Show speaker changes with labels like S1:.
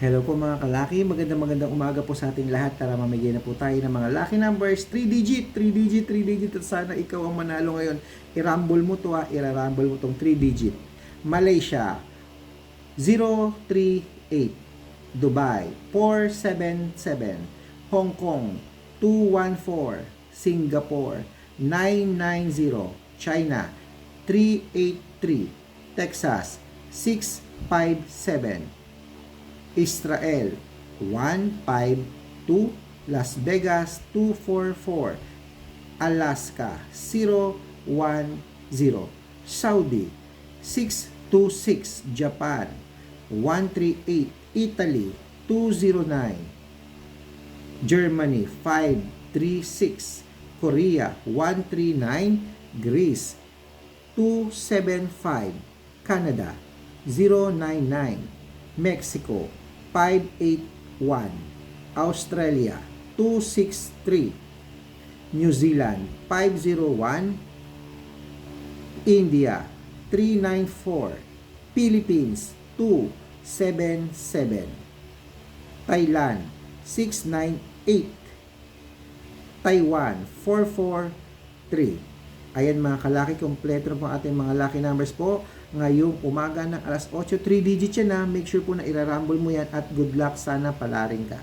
S1: Hello po mga kalaki, magandang magandang umaga po sa ating lahat. Tara mamigay na po tayo ng mga lucky numbers, 3 digit, 3 digit, 3 digit at sana ikaw ang manalo ngayon. I-rumble mo to ha, i-rumble mo tong 3 digit. Malaysia 038 Dubai 477 Hong Kong 214 Singapore 990 China 383 Texas 657 Israel 152 Las Vegas 244 Alaska 010 Saudi 626 Japan 138 Italy 209 Germany 536 Korea 139 Greece 275 Canada 099 Mexico 581 Australia 263 New Zealand 501 India 394 Philippines 277 Thailand 698 Taiwan 443 Ayan mga kalaki, kompleto na po ating mga lucky numbers po. Ngayong umaga ng alas 8, 3 digits yan na. Make sure po na irarumble mo yan at good luck. Sana palaring ka.